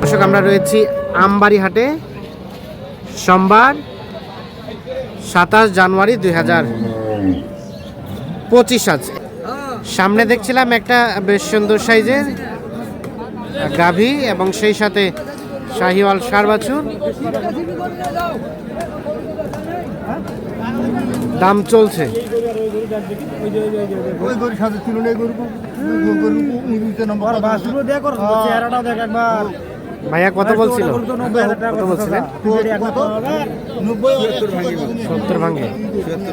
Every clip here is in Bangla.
দর্শক আমরা রয়েছি আমবাড়ি হাটে সোমবার সাতাশ জানুয়ারি দুই হাজার পঁচিশ আছে সামনে দেখছিলাম একটা বেশ সুন্দর সাইজের গাভী এবং সেই সাথে শাহিওয়াল সার বাছুর দাম চলছে ভাইয়া কত বলছিল? কত বলছিলেন? সত্তর ভাঙে।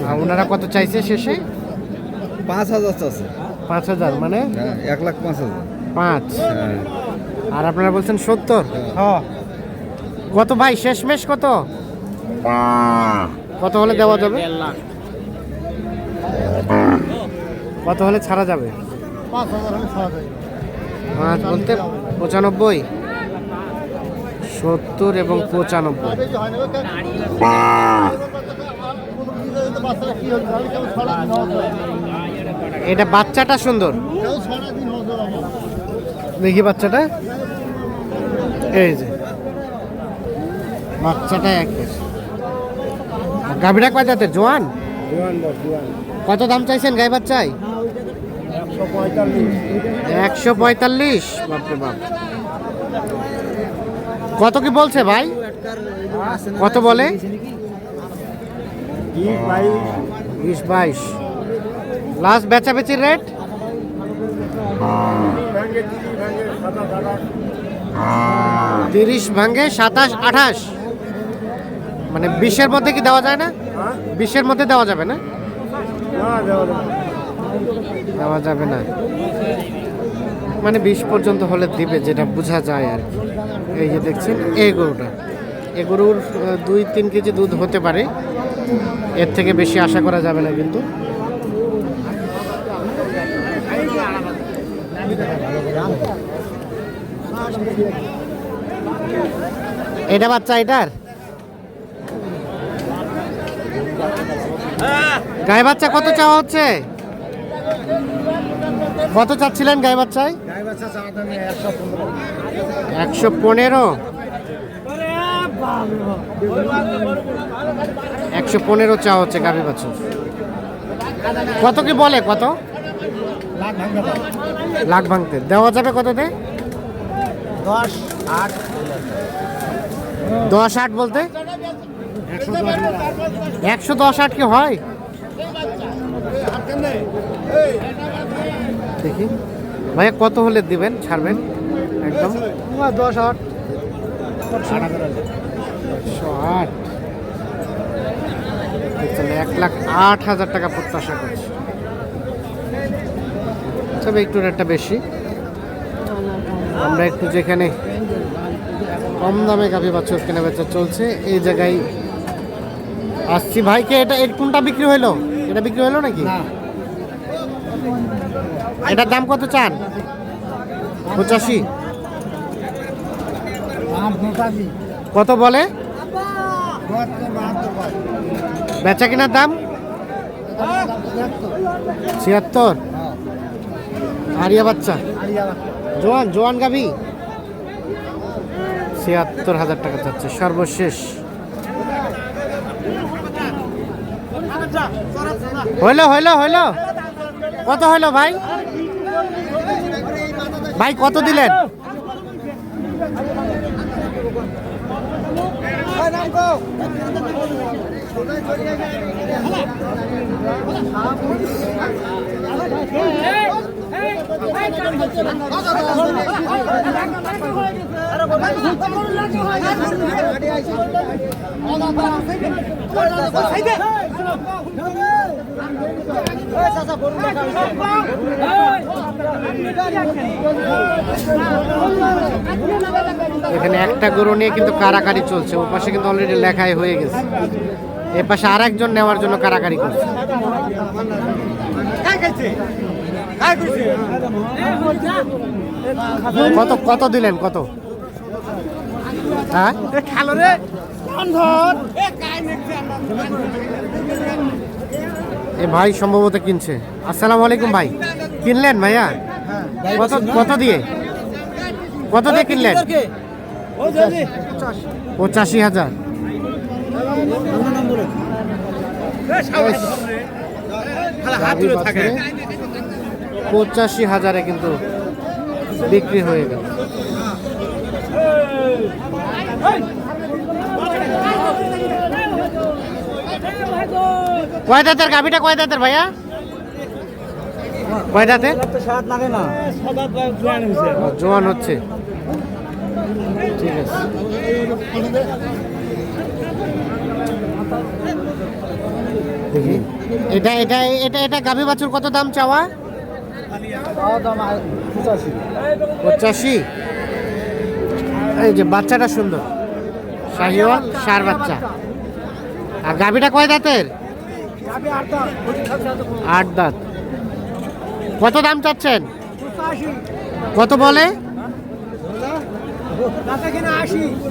আর ওনারা কত চাইছে শেষে? পাঁচ হাজার আছে পাঁচ হাজার মানে? হ্যাঁ এক লাখ পাঁচ হাজার। পাঁচ। হ্যাঁ। আর আপনারা বলছেন সত্তর? হ্যাঁ। কত ভাই শেষমেশ কত? কত হলে দেওয়া যাবে? কত হলে ছাড়া যাবে। পাঁচ বলতে পঁচানব্বই। সত্তর এবং পঁচানব্বই। এটা বাচ্চাটা সুন্দর। দেখি বাচ্চাটা। এই যে। বাচ্চাটা এক গাভীরা কয় জাতের জোয়ান? কত দাম চাইছেন গাই বাচ্চাই একশো পঁয়তাল্লিশ? বাপরে বাপ। কত কি বলছে ভাই? কত বলে? বিশ বাইশ। লাস্ট বেচাবেচির রেট তিরিশ ভাঙ্গে সাতাশ আঠাশ। মানে বিশের মধ্যে কি দেওয়া যায় না? বিশের মধ্যে দেওয়া যাবে না। দেওয়া যাবে না। মানে বিশ পর্যন্ত হলে দিবে, যেটা বোঝা যায় আর কি। এই যে দেখছেন, এই গরুটা। এ গরুর দুই তিন কেজি দুধ হতে পারে। এর থেকে বেশি আশা করা যাবে না কিন্তু। এটা বাচ্চা এটার? গায়ে বাচ্চা কত চাওয়া হচ্ছে? কত চাচ্ছিলেন গায়ে বাচ্চায়? একশো পনেরো? একশো পনেরো চা হচ্ছে গাভী বাছুর। কত কি বলে, কত? লাখ ভাঙতে। দেওয়া যাবে কততে? দশ আট দশ আট বলতে? একশো দশ আট কি হয়? দেখি। ভাইয়া কত হলে দিবেন ছাড়বেন? একদম। দশ আট। একশো আট। তাহলে এক লাখ আট হাজার টাকা প্রত্যাশা করছি। তবে একটু রেটটা বেশি। আমরা একটু যেখানে কম দামে গাভী বাছুর কেনা বেচা চলছে এই জায়গায় আসছি। ভাইকে এটা কোনটা বিক্রি হইল? এটা বিক্রি হইল নাকি? এটার দাম কত চান? পঁচাশি। কত বলে? বেচা কিনার দাম? ছিয়াত্তর। আরিয়া বাচ্চা। জোয়ান জোয়ান গাভি। ছিয়াত্তর হাজার টাকা চাচ্ছে সর্বশেষ। হইল হইল হইল। কত হইল ভাই? ভাই কত দিলেন এখানে একটা গরু নিয়ে কিন্তু কারাকারি চলছে। ও পাশে কিন্তু অলরেডি লেখাই হয়ে গেছে। এ পাশে আর একজন নেওয়ার জন্য কারাকারি করছে। কত কত দিলেন, কত? হ্যাঁ? খালো রে। এ ভাই সম্ভবত কিনছে। আসসালামু আলাইকুম ভাই। কিনলেন ভাইয়া? কত কত দিয়ে? কত দিয়ে কিনলেন? পঁচাশি হাজার। পঁচাশি হাজারে কিন্তু বিক্রি হয়ে গেল। কয় দাঁতের গাভিটা কয় দাঁতের ভাইয়া? কয় ও, জোয়ান হচ্ছে। ঠিক আছে। এটা এটা এটা এটা গাভী বাছুর কত দাম চাওয়া? পঁচাশি? এই যে বাচ্চাটা সুন্দর। শাহিওয়াল, সার বাচ্চা। আর গাভীটা কয় দাঁতের? আট দাঁত। কত দাম চাচ্ছেন? কত বলে?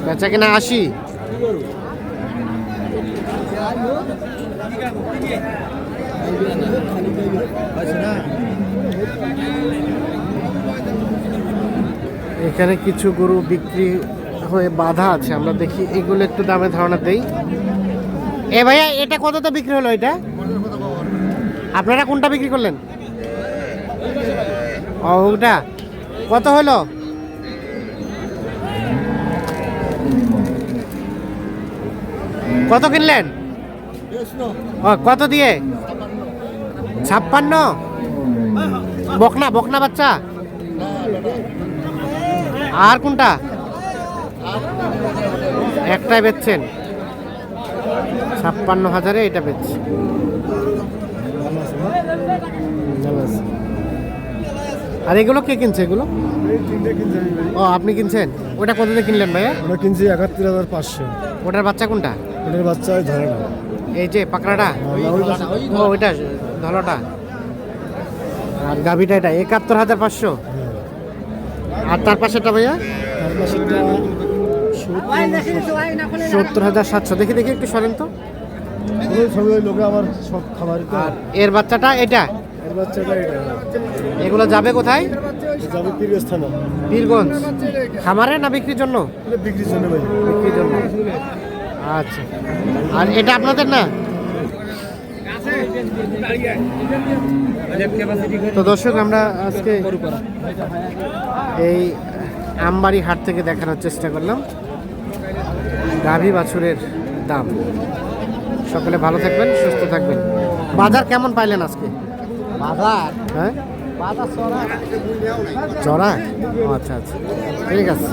বেচা কিনা আশি। এখানে কিছু গরু বিক্রি হয়ে বাধা আছে, আমরা দেখি। এগুলো একটু দামে ধারণা দেই। এ ভাইয়া, এটা কততে বিক্রি হলো এটা? আপনারা কোনটা বিক্রি করলেন? ও, ওটা। কত হলো? কত কিনলেন? কত দিয়ে? ছাপ্পান্ন? বকনা বকনা বাচ্চা? আর কোনটা? একটাই বেচছেন। ছাপ্পান্ন হাজারে এটা বেচছে আর এগুলো কে কিনছে এগুলো? ও আপনি কিনছেন? ওটা কত দিয়ে কিনলেন ভাইয়া? আমরা কিনছি একাত্তর হাজার পাঁচশো। ওটার বাচ্চা কোনটা? ওটার বাচ্চা ওই ধরে না এই যে পাকড়াটা? ও ওইটা ধলোটা আর গাভিটা এটা একাত্তর হাজার পাঁচশো? আর তার পাশেটা ভাইয়া? তার পাশেরটা সত্তর হাজার সাতশো। দেখি দেখি একটু সরেন তো। আমার সব খাবার আর এর বাচ্চাটা এটা? এর বাচ্চাটা এটা। এগুলো যাবে কোথায়? যাবে থানা খামারে না বিক্রির জন্য? বিক্রির জন্য ভাই। বিক্রির জন্য। আচ্ছা। আর এটা আপনাদের না? তো দর্শক আমরা আজকে এই আমবাড়ি হাট থেকে দেখানোর চেষ্টা করলাম। গাভী বাছুরের দাম। সকলে ভালো থাকবেন সুস্থ থাকবেন। বাজার কেমন পাইলেন আজকে? বাজার? হ্যাঁ? চড়া। আচ্ছা আচ্ছা। ঠিক আছে।